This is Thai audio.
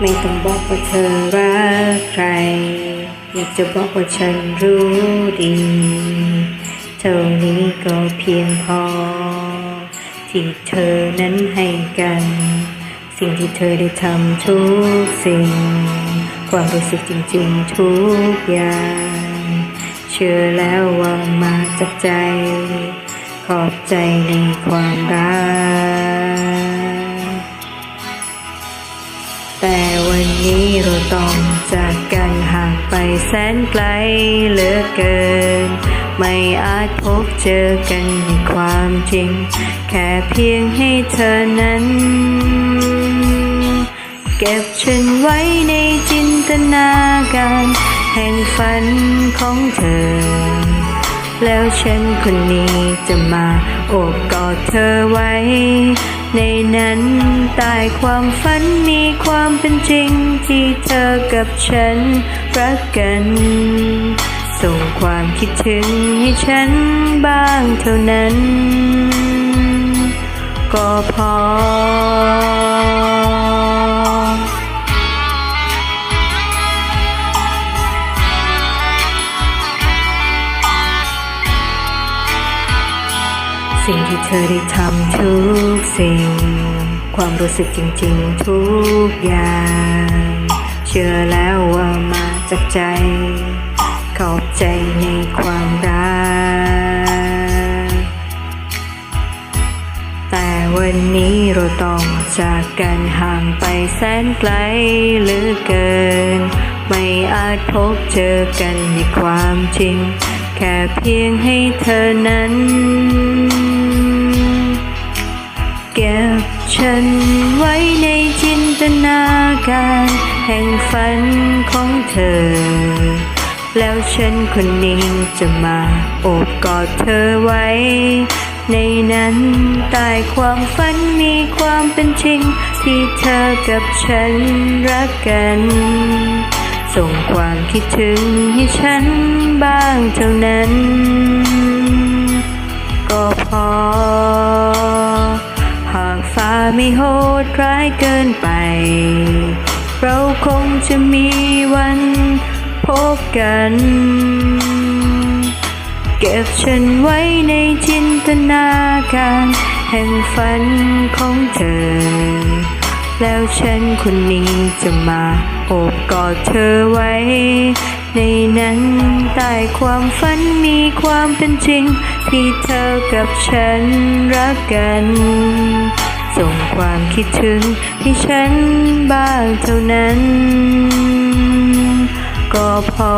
ไม่ต้องบอกว่าเธอรักใคร อยากจะบอกว่าฉันรู้ดี เท่านี้ก็เพียงพอ ที่เธอนั้นให้กัน สิ่งที่เธอได้ทำทุกสิ่ง ความรู้สึกจริงๆทุกอย่าง เชื่อแล้วว่ามาจากใจ ขอบใจในความรัก วันนี้เราต้องจากกันห่างไปแสนไกลเหลือเกิน ไม่อาจพบเจอกันในความจริง แค่เพียงให้เธอนั้น เก็บฉันไว้ในจินตนาการ แห่งฝันของเธอ แล้วฉันคนนี้จะมาโอบกอดเธอไว้ ในนั้นใต้ความฝันมีความเป็นจริงที่เธอกับฉันรักกัน ส่งความคิดถึงให้ฉันบ้างเท่านั้น ก็พอสิ่งที่เธอได้ทำทุก สิ่ง ความรู้สึกจริงๆทุกอย่าง เชื่อแล้วว่ามาจากใจ ขอบใจในความรัก แต่วันนี้เราต้องจากกันห่างไปแสนไกลเหลือเกิน ไม่อาจพบเจอกันในความจริง แค่เพียงให้เธอนั้น นไว้ในจินตนาการ แห่งฝันของเธอ แล้วฉันคนนี้จะมาโอบกอดเธอไว้ ในนั้นใต้ความฝันมีความเป็นจริง ที่เธอกับฉันรักกัน ส่งความคิดถึงให้ฉันบ้างเท่านั้น ก็พอ ไม่โหดร้ายเกินไป เราคงจะมีวันพบกัน เก็บฉันไว้ในจินตนาการ แห่งฝันของเธอ แล้วฉันคนนี้จะมาโอบกอดเธอไว้ ในนั้นใต้ความฝันมีความเป็นจริง ที่เธอกับฉันรักกัน ส่งความคิดถึงให้ฉันบ้างเท่านั้น ก็พอ